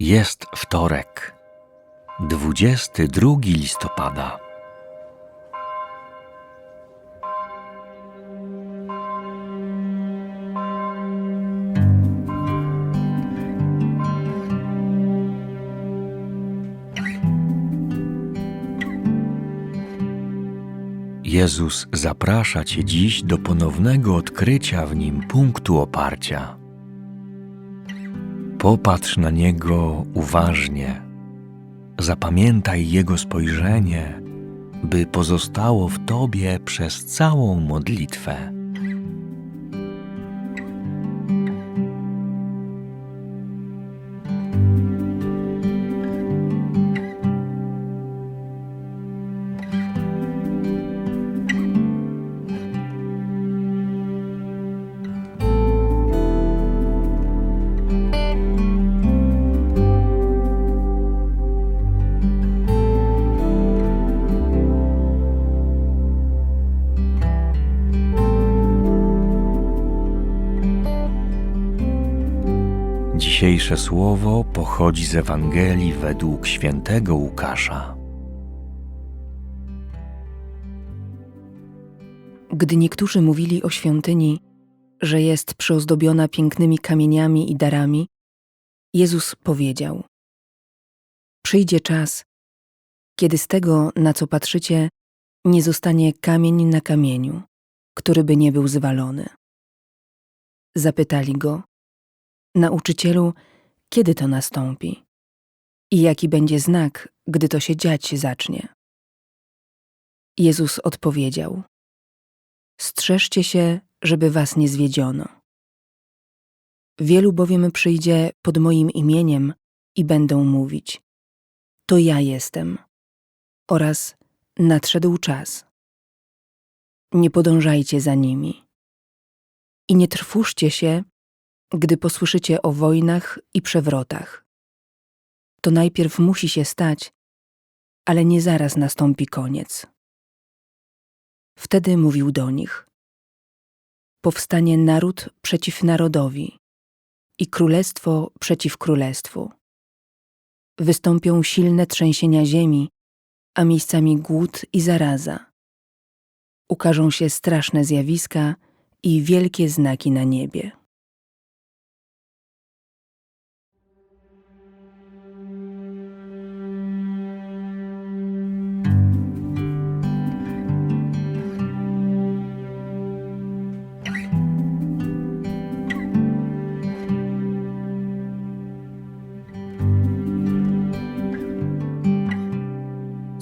Jest wtorek, 22 listopada. Jezus zaprasza Cię dziś do ponownego odkrycia w Nim punktu oparcia. Popatrz na Niego uważnie, zapamiętaj Jego spojrzenie, by pozostało w Tobie przez całą modlitwę. Dzisiejsze słowo pochodzi z Ewangelii według świętego Łukasza. Gdy niektórzy mówili o świątyni, że jest przyozdobiona pięknymi kamieniami i darami, Jezus powiedział: Przyjdzie czas, kiedy z tego, na co patrzycie, nie zostanie kamień na kamieniu, który by nie był zwalony. Zapytali go: Nauczycielu, kiedy to nastąpi? I jaki będzie znak, gdy to się dziać zacznie? Jezus odpowiedział: Strzeżcie się, żeby was nie zwiedziono. Wielu bowiem przyjdzie pod moim imieniem i będą mówić: To ja jestem. Oraz nadszedł czas. Nie podążajcie za nimi. I nie trwóżcie się, gdy posłyszycie o wojnach i przewrotach. To najpierw musi się stać, ale nie zaraz nastąpi koniec. Wtedy mówił do nich: Powstanie naród przeciw narodowi i królestwo przeciw królestwu. Wystąpią silne trzęsienia ziemi, a miejscami głód i zaraza. Ukażą się straszne zjawiska i wielkie znaki na niebie.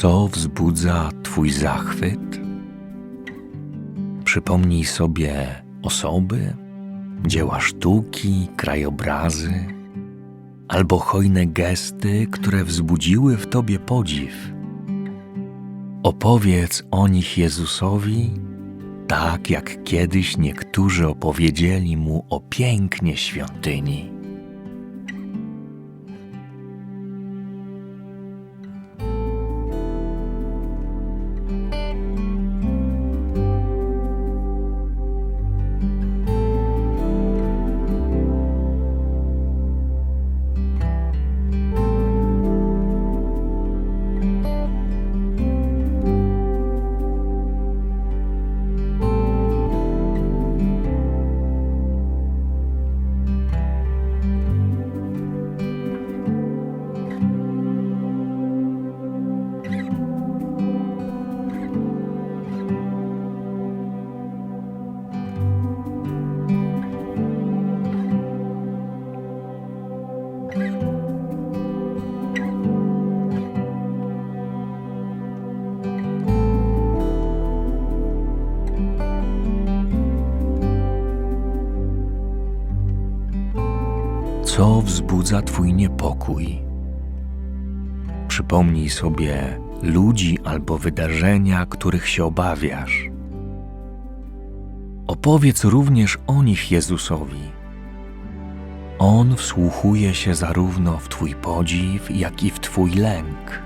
Co wzbudza Twój zachwyt? Przypomnij sobie osoby, dzieła sztuki, krajobrazy, albo hojne gesty, które wzbudziły w Tobie podziw. Opowiedz o nich Jezusowi, tak jak kiedyś niektórzy opowiedzieli Mu o pięknie świątyni. Co wzbudza Twój niepokój? Przypomnij sobie ludzi albo wydarzenia, których się obawiasz. Opowiedz również o nich Jezusowi. On wsłuchuje się zarówno w Twój podziw, jak i w Twój lęk.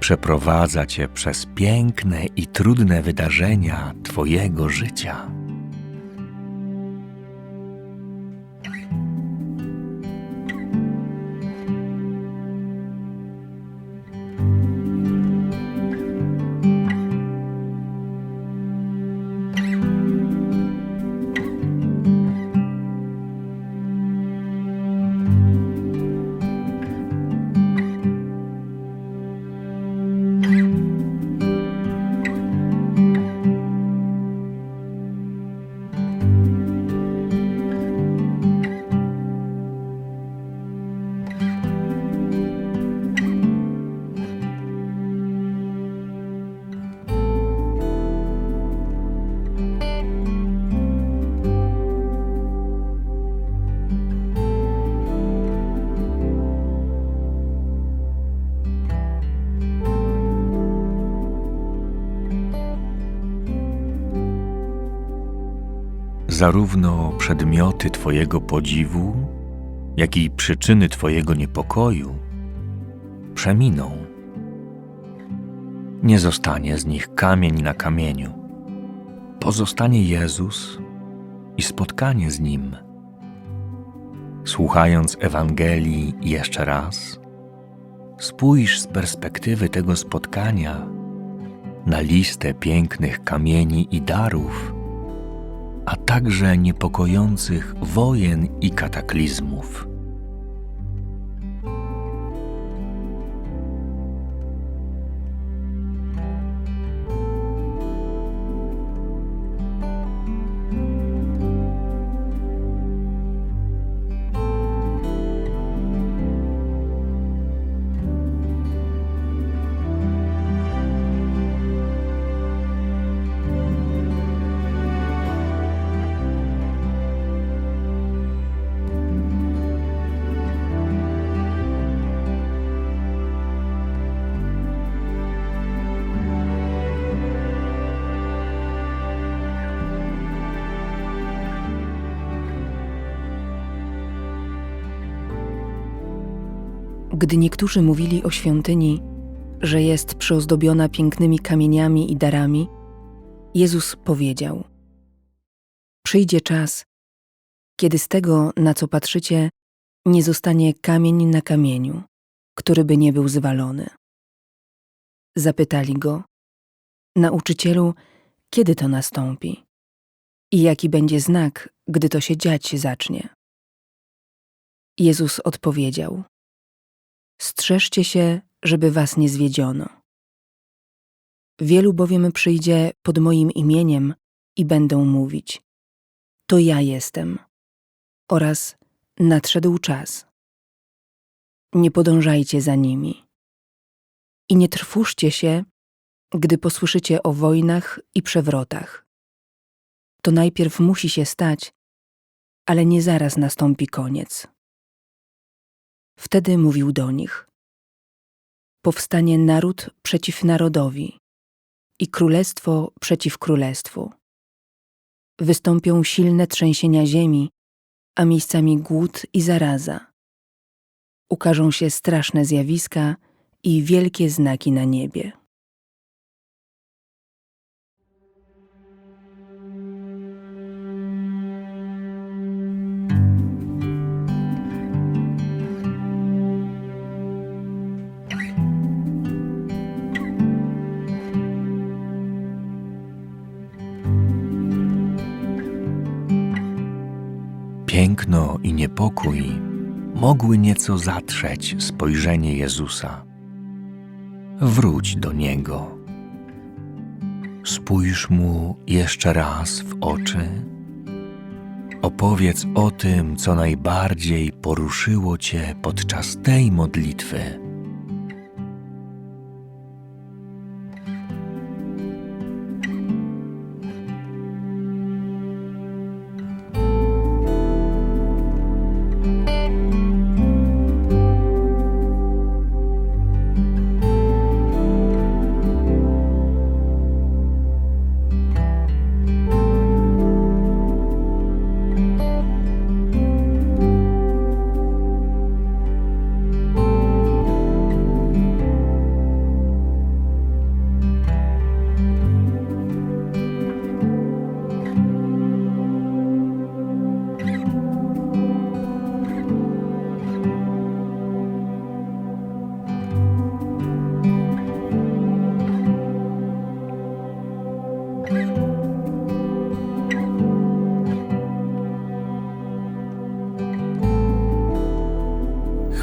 Przeprowadza Cię przez piękne i trudne wydarzenia Twojego życia. Zarówno przedmioty Twojego podziwu, jak i przyczyny Twojego niepokoju przeminą. Nie zostanie z nich kamień na kamieniu. Pozostanie Jezus i spotkanie z Nim. Słuchając Ewangelii jeszcze raz, spójrz z perspektywy tego spotkania na listę pięknych kamieni i darów, a także niepokojących wojen i kataklizmów. Gdy niektórzy mówili o świątyni, że jest przyozdobiona pięknymi kamieniami i darami, Jezus powiedział: Przyjdzie czas, kiedy z tego, na co patrzycie, nie zostanie kamień na kamieniu, który by nie był zwalony. Zapytali go: Nauczycielu, kiedy to nastąpi? I jaki będzie znak, gdy to się dziać zacznie? Jezus odpowiedział: Strzeżcie się, żeby was nie zwiedziono. Wielu bowiem przyjdzie pod moim imieniem i będą mówić: To ja jestem, oraz nadszedł czas. Nie podążajcie za nimi. I nie trwóżcie się, gdy posłyszycie o wojnach i przewrotach. To najpierw musi się stać, ale nie zaraz nastąpi koniec. Wtedy mówił do nich: Powstanie naród przeciw narodowi i królestwo przeciw królestwu. Wystąpią silne trzęsienia ziemi, a miejscami głód i zaraza. Ukażą się straszne zjawiska i wielkie znaki na niebie. Piękno i niepokój mogły nieco zatrzeć spojrzenie Jezusa. Wróć do Niego. Spójrz Mu jeszcze raz w oczy. Opowiedz o tym, co najbardziej poruszyło Cię podczas tej modlitwy.